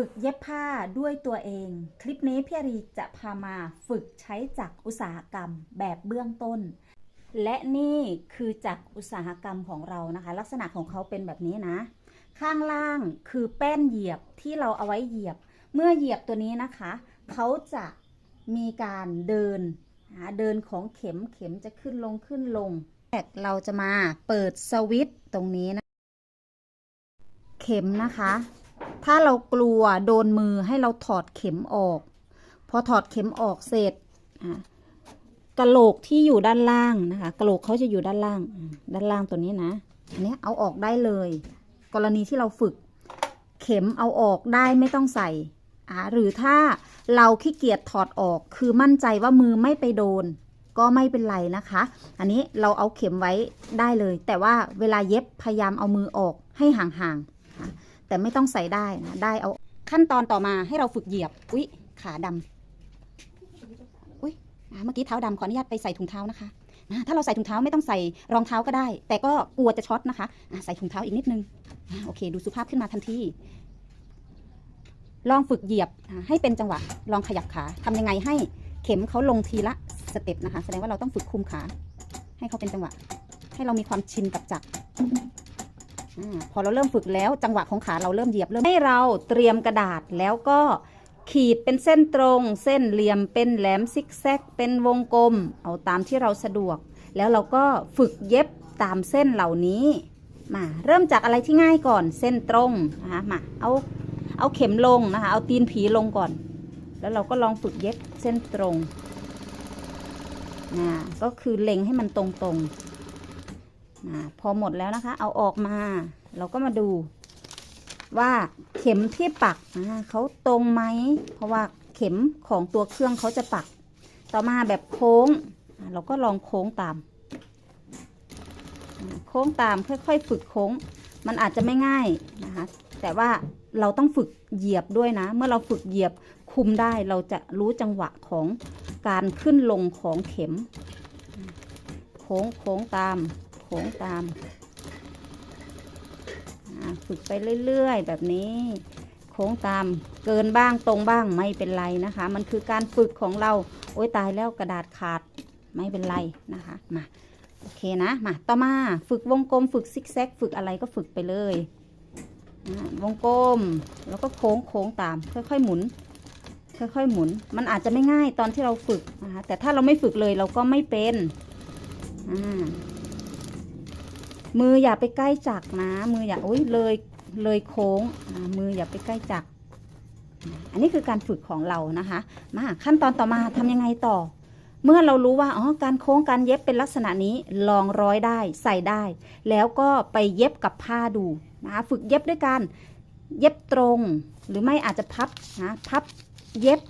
ฝึกเย็บผ้าด้วยตัวเอง คลิปนี้พี่อรีจะพามาฝึกใช้จักรอุตสาหกรรมแบบเบื้องต้น และนี่คือจักรอุตสาหกรรมของเรานะคะ ลักษณะของเขาเป็นแบบนี้นะ ข้างล่างคือแป้นเหยียบที่เราเอาไว้เหยียบ เมื่อเหยียบตัวนี้นะคะ เขาจะมีการเดินนะเดินของเข็มเข็มจะขึ้นลงขึ้นลงแรกเราจะมาเปิดสวิตช์ตรงนี้นะ เข็มนะคะ ถ้าเรากลัวโดนมือให้เราถอดเข็มออก พอถอดเข็มออกเสร็จอะโหลกที่อยู่ด้านล่างนะคะกระโหลกเขาจะอยู่ด้านล่าง ด้านล่างตัวนี้นะอันนี้เอาออกได้เลย กรณีที่เราฝึก เข็มเอาออกได้ไม่ต้องใส่อ่าหรือถ้าเราขี้เกียจถอดออกคือมั่นใจว่ามือไม่ไปโดน ก็ไม่เป็นไรนะคะ อันนี้เราเอาเข็มไว้ได้เลย แต่ว่าเวลาเย็บพยายามเอามือออกให้ห่างๆ แต่ไม่ต้องใส่ได้นะ ได้เอาขั้นตอนต่อมาให้เราฝึกเหยียบ อุ๊ย ขาดำอุ๊ยอ่าเมื่อกี้เท้าดำขออนุญาตไปใส่ถุงเท้านะคะถ้าเราใส่ถุงเท้าไม่ต้องใส่รองเท้าก็ได้ แต่ก็กลัวจะช็อตนะคะใส่ถุงเท้าอีกนิดนึงโอเค ดูสุภาพขึ้นมาทันทีลองฝึกเหยียบให้เป็นจังหวะ ลองขยับขาทำยังไงให้เข็มเขาลงทีละสเต็ปนะคะ แสดงว่าเราต้องฝึกคุมขา ให้เขาเป็นจังหวะ ให้เรามีความชินกับจักร พอเราเริ่มฝึกแล้วจังหวะของขาเราเริ่มเหยียบเริ่มให้เราเตรียมกระดาษแล้วก็ขีดเป็นเส้นตรง เส้นเหลี่ยมเป็นแหลมซิกแซก เป็นวงกลม เอาตามที่เราสะดวก แล้วเราก็ฝึกเย็บตามเส้นเหล่านี้มาเริ่มจากอะไรที่ง่ายก่อนเส้นตรงนะคะมาเอาเอาเข็มลงนะคะเอาตีนผีลงก่อน แล้วเราก็ลองฝึกเย็บเส้นตรงนะก็คือเล็งให้มันตรงๆ นะพอหมดแล้วนะคะ เอาออกมา เราก็มาดูว่าเข็มที่ปักนะเขาตรงไหม เพราะว่าเข็มของตัวเครื่องเขาจะปัก ต่อมาแบบโค้ง เราก็ลองโค้งตาม โค้งตามค่อยๆ ฝึกโค้ง มันอาจจะไม่ง่ายนะคะ แต่ว่าเราต้องฝึกเหยียบด้วยนะ เมื่อเราฝึกเหยียบคุมได้เราจะรู้จังหวะของการขึ้นลงของเข็ม โค้งโค้งตาม โค้งตามฝึกไปเรื่อยๆ แบบนี้ โค้งตามเกินบ้างตรงบ้างไม่เป็นไรนะคะ มันคือการฝึกของเรา โอ้ยตายแล้วกระดาษขาดไม่เป็นไรนะคะมาโอเคนะมาต่อมาฝึกวงกลมฝึกซิกแซกฝึกอะไรก็ฝึกไปเลยวงกลมแล้วก็โค้งโค้งตาม ค่อยๆหมุน ค่อยๆหมุน มันอาจจะไม่ง่ายตอนที่เราฝึกนะคะแต่ถ้าเราไม่ฝึกเลยเราก็ไม่เป็นอ่า มืออย่าไปใกล้จักนะ มืออย่าโอ้ยเลยเลยโค้งมืออย่าไปใกล้จัก อันนี้คือการฝึกของเรานะคะ มาขั้นตอนต่อมาทำยังไงต่อ เมื่อเรารู้ว่าอ๋อการโค้งการเย็บเป็นลักษณะนี้ลองร้อยได้ใส่ได้ แล้วก็ไปเย็บกับผ้าดูนะคะฝึกเย็บด้วยการเย็บตรงหรือไม่อาจจะพับนะพับเย็บ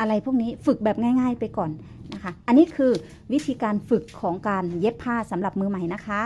อะไรพวกนี้ฝึกแบบง่าย ๆ ไปก่อนนะคะ อันนี้คือวิธีการฝึกของการเย็บผ้าสำหรับมือใหม่นะคะ